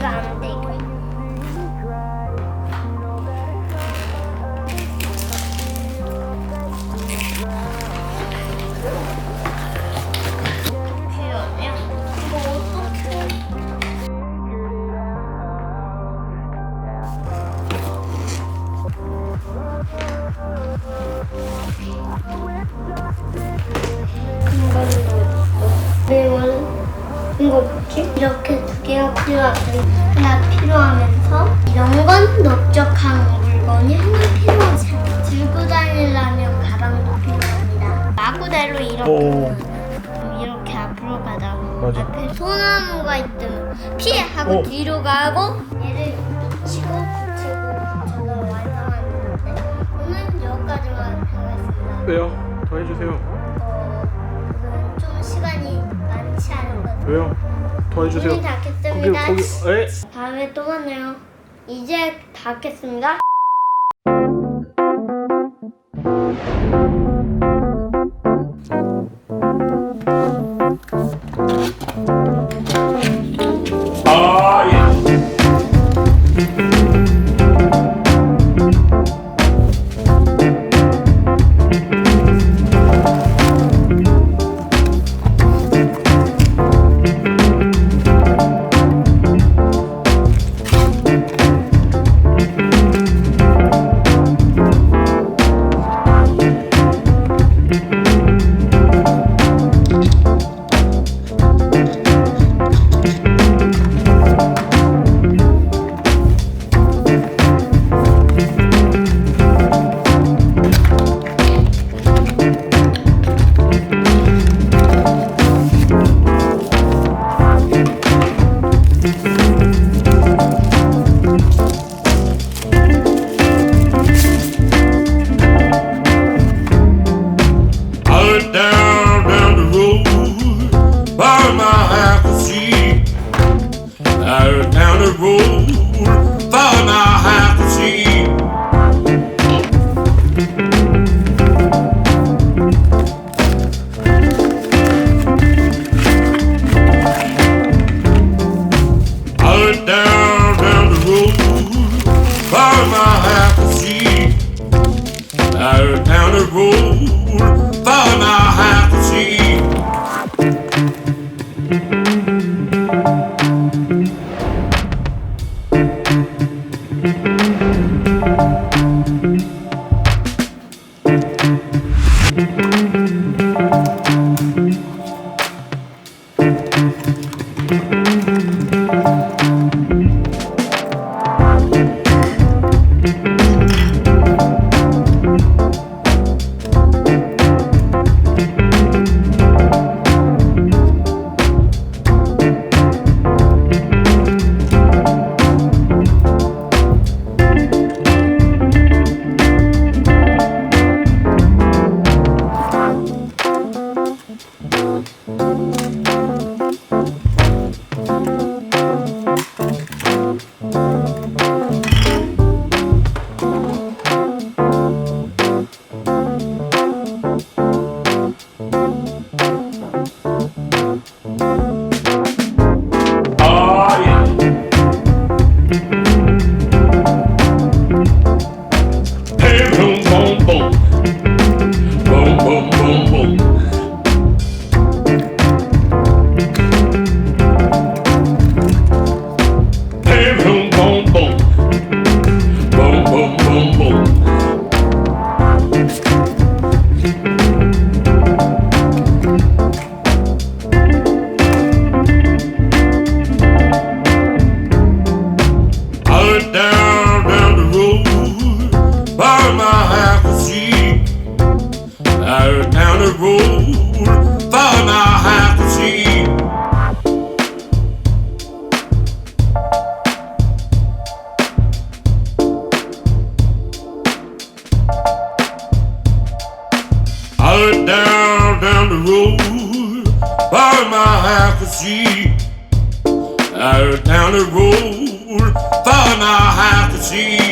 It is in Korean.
이해가 안 돼. 이거. 네, 이렇게 이렇게 두 개가 필요하고 하나 필요하면서 이런 건 넓적한 물건이 하나 필요하지 들고 다니려면 가방도 필요합니다 마구대로 이렇게 오. 이렇게 앞으로 가다가 맞아. 앞에 소나무가 있으면 피해 하고 어. 뒤로 가고 얘를 붙이고 붙이고 붙여서 완성하는데 오늘 여기까지만 하겠습니다 왜요? 더 해주세요. 어, 오늘 좀 시간이 많지 않거든요 왜요? 더 해주세요. 문이 닫겠습니다 거기 거기 에? 다음에 또 만나요 이제 닫겠습니다 road prophecy out down the road, far now I have to see.